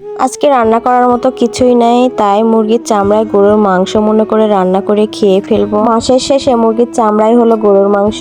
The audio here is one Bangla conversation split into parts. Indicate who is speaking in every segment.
Speaker 1: আজকে রান্না করার মতো কিছুই নাই, তাই মুরগির চামড়ায় গরুর মাংস মনে করে রান্না করে খেয়ে ফেলব। মাসের শেষে মুরগির চামড়াই হলো গরুর মাংস।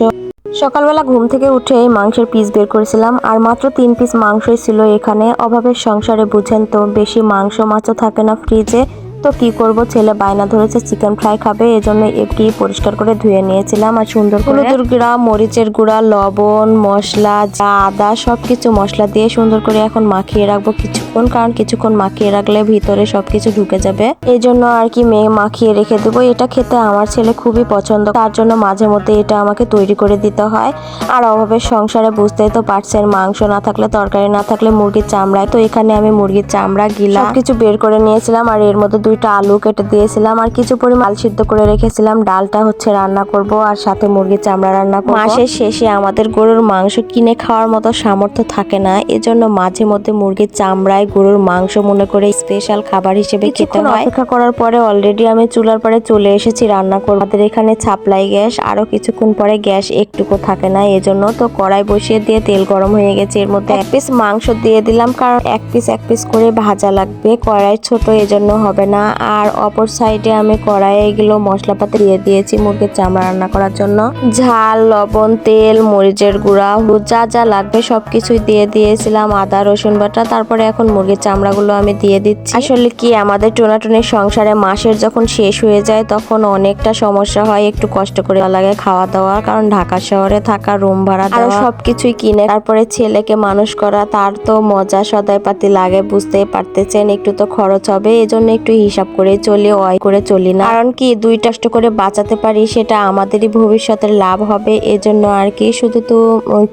Speaker 1: সকালবেলা ঘুম থেকে উঠে মাংসের পিস বের করেছিলাম, আর মাত্র তিন পিস মাংসই ছিল এখানে। অভাবের সংসারে বুঝেন তো, বেশি মাংস মাছও থাকে না ফ্রিজে তো কি করব? ছেলে বায়না ধরেছে চিকেন ফ্রাই খাবে এজন্য এটি পরিষ্কার করে ধুয়ে নিয়েছিলাম আর সুন্দর করে হলুদের গুঁড়া মরিচের গুঁড়া লবণ মশলা যা আদা সবকিছু মশলা দিয়ে সুন্দর করে এখন মাখিয়ে রাখব কিছুক্ষণ কারণ কিছুক্ষণ মাখিয়ে রাখলে ভিতরে সবকিছু ঢুকে যাবে। এই জন্য আর কি মেয়ে মাখিয়ে রেখে দেবো এটা খেতে আমার ছেলে খুবই পছন্দ তার জন্য মাঝে মধ্যে এটা আমাকে তৈরি করে দিতে হয়। আর অভাবের সংসারে বুঝতেই তো পারছেন মাংস না থাকলে তরকারি না থাকলে মুরগির চামড়ায় তো এখানে আমি মুরগির চামড়া গিলা কিছু বের করে নিয়েছিলাম আর এর মধ্যে দুইটা আলু কেটে দিয়েছিলাম আর কিছু পরিমাণ সিদ্ধ করে রেখেছিলাম। ডালটা হচ্ছে রান্না করব আর সাথে মুরগির চামড়া রান্না করব। মাসের শেষে আমাদের গরুর মাংস কিনে খাওয়ার মতো সামর্থ্য থাকে না এজন্য মাঝে মধ্যে মুরগির চামড়ায় গরুর মাংস মনে করে স্পেশাল খাবার হিসেবে খেতে হয়। অপেক্ষা করার পরে অলরেডি আমি চুলার পরে চলে এসেছি রান্না করব। আমাদের এখানে ছাপলাই গ্যাস আরও কিছুক্ষণ পরে গ্যাস একটুকু থাকে না এজন্য তো কড়াই বসিয়ে দিয়ে তেল গরম হয়ে গেছে। এর মধ্যে এক পিস মাংস দিয়ে দিলাম কারণ এক পিস এক পিস করে ভাজা লাগবে। কড়াই ছোট এজন্য হবে না। আর অপর সাইডে আমি কড়াইয়ে এগুলো মশলাপাতি দিয়ে দিয়েছি মুরগির চামড়া রান্না করার জন্য। ঝাল লবণ তেল মরিচের গুঁড়া হলুদ যা যা লাগবে সবকিছুই দিয়ে দিয়েছিলাম আদা রসুন বাটা তারপরে এখন মুরগির চামড়াগুলো আমি দিয়ে দিচ্ছি। আসলে কি আমাদের টোনাটুনির সংসারে মাসের যখন শেষ হয়ে যায় তখন অনেকটা সমস্যা হয় একটু কষ্ট করে লাগে খাওয়া দাওয়া কারণ ঢাকা শহরে থাকা রুম ভাড়া দেওয়া সবকিছুই কিনে তারপরে ছেলেকে মানুষ করা তার তো মজা সদাই পাতি লাগে বুঝতেই পারতেছেন একটু তো খরচ হবে এজন্য একটু হিসাব করে চলি, অয় করে চলি না। কারণ কি, দুই কষ্ট করে বাঁচাতে পারি, সেটা আমাদেরই ভবিষ্যতের লাভ হবে। এজন্য আর কি, শুধু তো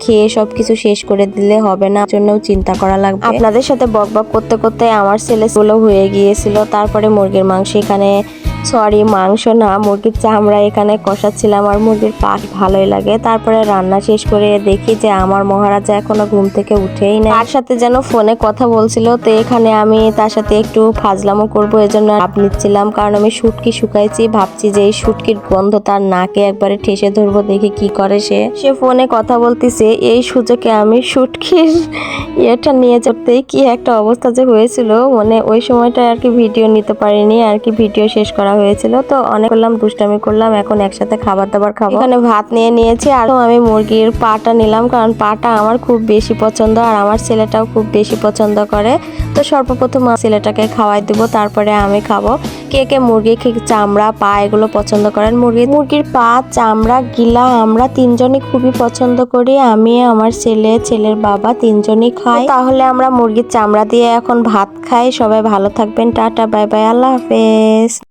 Speaker 1: খেয়ে সবকিছু শেষ করে দিলে হবে না জন্য চিন্তা করা লাগবে। আপনাদের সাথে বকবক করতে করতে আমার ছেলে হয়ে গিয়েছিল, তারপরে মুরগির মাংস এখানে সরি, মাংস না, মুরগির চামড়া এখানে কষাচ্ছিলাম আর মুরগির পাক ভালোই লাগে। তারপরে রান্না শেষ করে দেখি যে আমার মহারাজা এখনও ঘুম থেকে উঠেই না তার সাথে যেন ফোনে কথা বলছিল, তো এখানে আমি তার সাথে একটু ফাজলামো করব, এজন্য আপ নিচ্ছিলাম। কারণ আমি শুটকি শুকাইছি, ভাবছি যে এই শুটকির গন্ধ তার নাকে একবারে ঠেসে ধরবো, দেখি কি করে সে। সে ফোনে কথা বলতেছে, এই সুযোগে আমি শুটকির ইয়েটা নিয়ে যেতেই কি একটা অবস্থা যে হয়েছিল মানে ওই সময়টা আর কি ভিডিও নিতে পারিনি, আর কি ভিডিও শেষ করা হয়েছিল। তো অনেক করলাম, দুষ্টামি করলাম, এখন একসাথে খাবার দাবার খাব। এখানে ভাত নিয়ে নিয়েছি, আর আমি মুরগির পাটা নিলাম, কারণ পাটা আমার খুব বেশি পছন্দ, আর আমার ছেলেটাও খুব বেশি পছন্দ করে। তো সর্বপ্রথম ছেলেটাকে খাওয়াই দিব, তারপরে আমি খাব। কে কে মুরগি চামড়া, পা এগুলো পছন্দ করেন? মুরগি, মুরগির পা, চামড়া, গিলা আমরা তিনজনই খুবই পছন্দ করি। আমি, আমার ছেলে, ছেলের বাবা তিনজনই খাই। তাহলে আমরা মুরগির চামড়া দিয়ে এখন ভাত খাই। সবাই ভালো থাকবেন। Tata, bye bye. আল্লাহ হাফেজ।